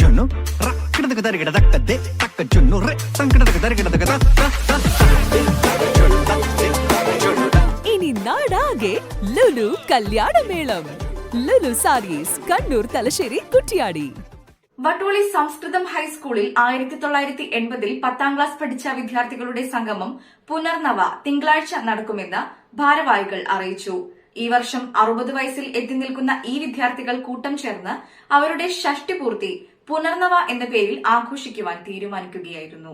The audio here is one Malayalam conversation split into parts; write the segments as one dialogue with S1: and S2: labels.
S1: ಜುಣ್ಣು ರಕ್ಕಡದಗ ದರಿಗಿಡ ದಕ್ಕದ್ದೆ ತಕ್ಕ ಜುಣ್ಣು ರೆ ಸಂಕಟದಗ ದರಿಗಿಡದಗ
S2: ഇനി നാടാകെ ലുലു കല്യാണമേളം. ലുലു സാരീസ് കണ്ണൂർ തലശ്ശേരി കുട്ടിയാടി
S3: വട്ടോളി സംസ്കൃതം ഹൈസ്കൂളിൽ ആയിരത്തി തൊള്ളായിരത്തി എൺപതിൽ പത്താം ക്ലാസ് പഠിച്ച വിദ്യാർത്ഥികളുടെ സംഗമം പുനർനവ തിങ്കളാഴ്ച നടക്കുമെന്ന് ഭാരവാഹികൾ അറിയിച്ചു. ഈ വർഷം അറുപത് വയസ്സിൽ എത്തി നിൽക്കുന്ന ഈ വിദ്യാർത്ഥികൾ കൂട്ടം ചേർന്ന് അവരുടെ ഷഷ്ടി പൂർത്തി പുനർനവ എന്ന പേരിൽ ആഘോഷിക്കുവാൻ തീരുമാനിക്കുകയായിരുന്നു.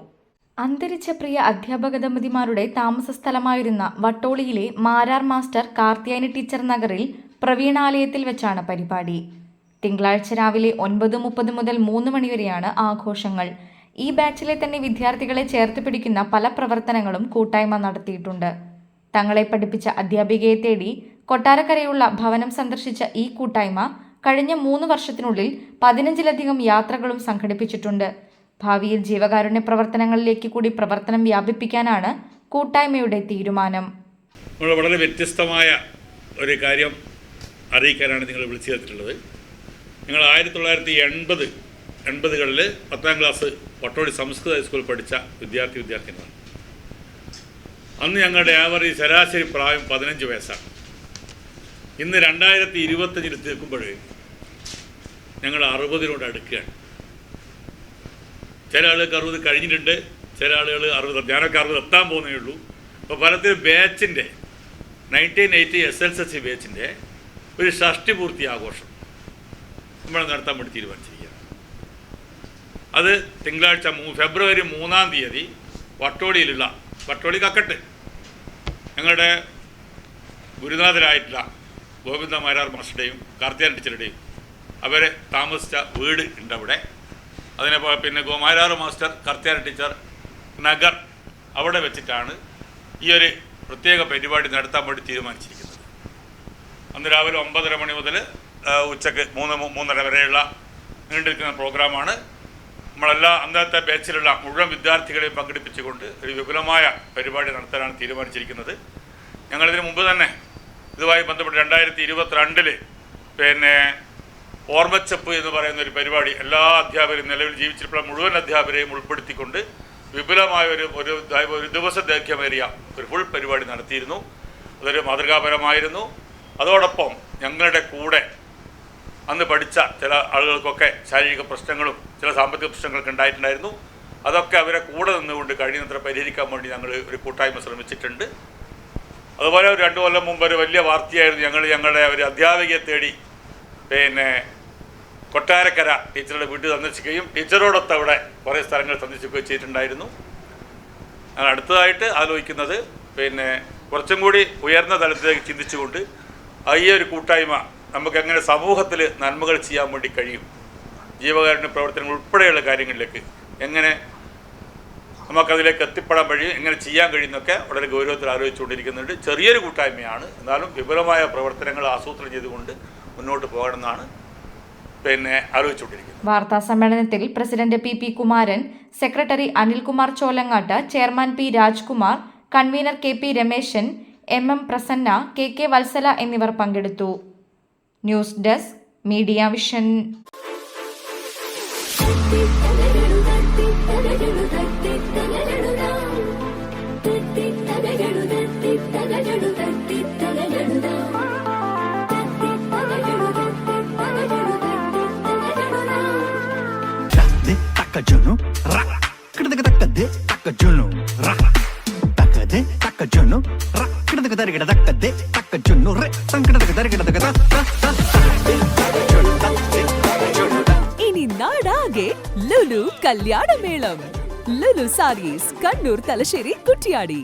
S3: അന്തരിച്ച പ്രിയ അധ്യാപക ദമ്പതിമാരുടെ താമസ സ്ഥലമായിരുന്ന വട്ടോളിയിലെ മാരാർ മാസ്റ്റർ കാർത്തിയാനി ടീച്ചർ നഗറിൽ പ്രവീണാലയത്തിൽ വെച്ചാണ് പരിപാടി. തിങ്കളാഴ്ച രാവിലെ ഒൻപത് മുപ്പത് മുതൽ മൂന്ന് മണിവരെയാണ് ആഘോഷങ്ങൾ. ഈ ബാച്ചിലെ തന്നെ വിദ്യാർത്ഥികളെ ചേർത്ത് പിടിക്കുന്ന പല പ്രവർത്തനങ്ങളും കൂട്ടായ്മ നടത്തിയിട്ടുണ്ട്. തങ്ങളെ പഠിപ്പിച്ച അധ്യാപികയെ തേടി കൊട്ടാരക്കരയുള്ള ഭവനം സന്ദർശിച്ച ഈ കൂട്ടായ്മ കഴിഞ്ഞ മൂന്ന് വർഷത്തിനുള്ളിൽ പതിനഞ്ചിലധികം യാത്രകളും സംഘടിപ്പിച്ചിട്ടുണ്ട്. ഭാവിയിൽ ജീവകാരുണ്യ പ്രവർത്തനങ്ങളിലേക്ക് കൂടി പ്രവർത്തനം വ്യാപിപ്പിക്കാനാണ് കൂട്ടായ്മയുടെ തീരുമാനം.
S4: വളരെ വ്യത്യസ്തമായ ഒരു കാര്യം അറിയിക്കാനാണ് നിങ്ങൾ വിളിച്ചു ചേർത്തിട്ടുള്ളത് നിങ്ങൾ ആയിരത്തി തൊള്ളായിരത്തി എൺപത് എൺപതുകളിൽ പത്താം ക്ലാസ് പട്ടോളി സംസ്കൃത ഹൈസ്കൂളിൽ പഠിച്ച വിദ്യാർത്ഥി വിദ്യാർത്ഥികളാണ് അന്ന് ഞങ്ങളുടെ ആവറേജ് ശരാശരി പ്രായം പതിനഞ്ച് വയസ്സാണ്. ഇന്ന് രണ്ടായിരത്തി ഇരുപത്തഞ്ചിൽ തീർക്കുമ്പോൾ ഞങ്ങൾ അറുപതിനോട് അടുക്കുകയാണ്. ചില ആളുകൾക്ക് അറുപത് കഴിഞ്ഞിട്ടുണ്ട് ചില ആളുകൾ അറുപത് ഞാനൊക്കെ അറുപത് എത്താൻ പോകുന്നേ ഉള്ളൂ. അപ്പോൾ പലത്തിലും ബാച്ചിന്റെ nineteen eighty S L S C ബാച്ചിന്റെ ഒരു ഷഷ്ടി പൂർത്തി ആഘോഷം നമ്മൾ നടത്താൻ വേണ്ടി തീരുമാനിച്ചിരിക്കുകയാണ്. അത് തിങ്കളാഴ്ച മൂ ഫെബ്രുവരി മൂന്നാം തീയതി വട്ടോളിയിലുള്ള വട്ടോളി കക്കട്ട്. ഞങ്ങളുടെ ഗുരുനാഥരായിട്ടുള്ള ഗോവിന്ദ മാരാർ മാസ്റ്ററുടെയും കാർത്തിയാൻ ടീച്ചറുടെയും അവരെ താമസിച്ച വീട് ഉണ്ട് അവിടെ അതിനെ പിന്നെ ഗോമാരാറ് മാസ്റ്റർ കർത്തിയാർ ടീച്ചർ നഗർ അവിടെ വെച്ചിട്ടാണ് ഈ ഒരു പ്രത്യേക പരിപാടി നടത്താൻ വേണ്ടി തീരുമാനിച്ചിരിക്കുന്നത്. അന്ന് രാവിലെ ഒമ്പതര മണി മുതൽ ഉച്ചയ്ക്ക് മൂന്ന് മൂന്നര വരെയുള്ള നീണ്ടിരിക്കുന്ന പ്രോഗ്രാമാണ്. നമ്മളെല്ലാ അന്നത്തെ ബാച്ചിലുള്ള മുഴുവൻ വിദ്യാർത്ഥികളെയും പങ്കെടുപ്പിച്ചുകൊണ്ട് ഒരു വിപുലമായ പരിപാടി നടത്താനാണ് തീരുമാനിച്ചിരിക്കുന്നത്. ഞങ്ങളിതിന് മുമ്പ് തന്നെ ഇതുമായി ബന്ധപ്പെട്ട് രണ്ടായിരത്തി ഇരുപത്തിരണ്ടിൽ പിന്നെ ഓർമ്മച്ചപ്പ് എന്ന് പറയുന്ന ഒരു പരിപാടി എല്ലാ അധ്യാപകരും നിലവിൽ ജീവിച്ചിട്ടുള്ള മുഴുവൻ അധ്യാപകരെയും ഉൾപ്പെടുത്തിക്കൊണ്ട് വിപുലമായ ഒരു ഒരു ഒരു ദിവസ ദൈർഘ്യമേറിയ ഒരു ഫുൾ പരിപാടി നടത്തിയിരുന്നു. അതൊരു മാതൃകാപരമായിരുന്നു. അതോടൊപ്പം ഞങ്ങളുടെ കൂടെ അന്ന് പഠിച്ച ചില ആളുകൾക്കൊക്കെ ശാരീരിക പ്രശ്നങ്ങളും ചില സാമ്പത്തിക പ്രശ്നങ്ങളൊക്കെ ഉണ്ടായിട്ടുണ്ടായിരുന്നു. അതൊക്കെ അവരെ കൂടെ നിന്നുകൊണ്ട് കഴിയുന്നത്ര പരിഹരിക്കാൻ വേണ്ടി ഞങ്ങൾ ഒരു കൂട്ടായ്മ ശ്രമിച്ചിട്ടുണ്ട്. അതുപോലെ ഒരു രണ്ടു കൊല്ലം മുമ്പ് ഒരു വലിയ വാർത്തയായിരുന്നു ഞങ്ങൾ ഞങ്ങളുടെ ഒരു അധ്യാപികയെ തേടി പിന്നെ കൊട്ടാരക്കര ടീച്ചറുടെ വീട്ടിൽ സന്ദർശിക്കുകയും ടീച്ചറോടൊത്ത് അവിടെ കുറേ സ്ഥലങ്ങൾ സന്ദർശിക്കുകയും ചെയ്തിട്ടുണ്ടായിരുന്നു. അടുത്തതായിട്ട് ആലോചിക്കുന്നത് പിന്നെ കുറച്ചും കൂടി ഉയർന്ന തലത്തിലേക്ക് ചിന്തിച്ചുകൊണ്ട് ഈ ഒരു കൂട്ടായ്മ നമുക്ക് എങ്ങനെ സമൂഹത്തിൽ നന്മകൾ ചെയ്യാൻ വേണ്ടി കഴിയും? ജീവകാരുണ്യ പ്രവർത്തനങ്ങൾ ഉൾപ്പെടെയുള്ള കാര്യങ്ങളിലേക്ക് എങ്ങനെ നമുക്കതിലേക്ക് എത്തിപ്പെടാൻ കഴിയും? എങ്ങനെ ചെയ്യാൻ കഴിയുന്നൊക്കെ വളരെ ഗൗരവത്തിൽ ആലോചിച്ചുകൊണ്ടിരിക്കുന്നുണ്ട്. ചെറിയൊരു കൂട്ടായ്മയാണ്. എന്നാലും വിപുലമായ പ്രവർത്തനങ്ങൾ ആസൂത്രണം ചെയ്തുകൊണ്ട് മുന്നോട്ട് പോകണമെന്നാണ് പിന്നെ ആലോചിച്ചുകൊണ്ടിരിക്കുന്നത്
S3: വാർത്താ സമ്മേളനത്തിൽ president P P Kumaran secretary Anilkumar Cholangat chairman P Rajkumar convener K P Rameshan M M Prasanna K K Vatsala എന്നിവർ പങ്കെടുത്തു. News desk media vision.
S1: ತಕ್ಕ ಜೊನ್ನು ರಕ್ಕಡದ ಗದರಿಗಡ ದಕ್ಕದ್ದೆ ತಕ್ಕ ಜೊನ್ನು ರೆ ಸಂಕಟದ ಗದರಿಗಡ ದಗದ இனி
S2: நாடாகே லுலு கல்யாண மேளம் லுலு சாரீஸ் கண்ணூர் தலശ്ശേരി குட்டியாடி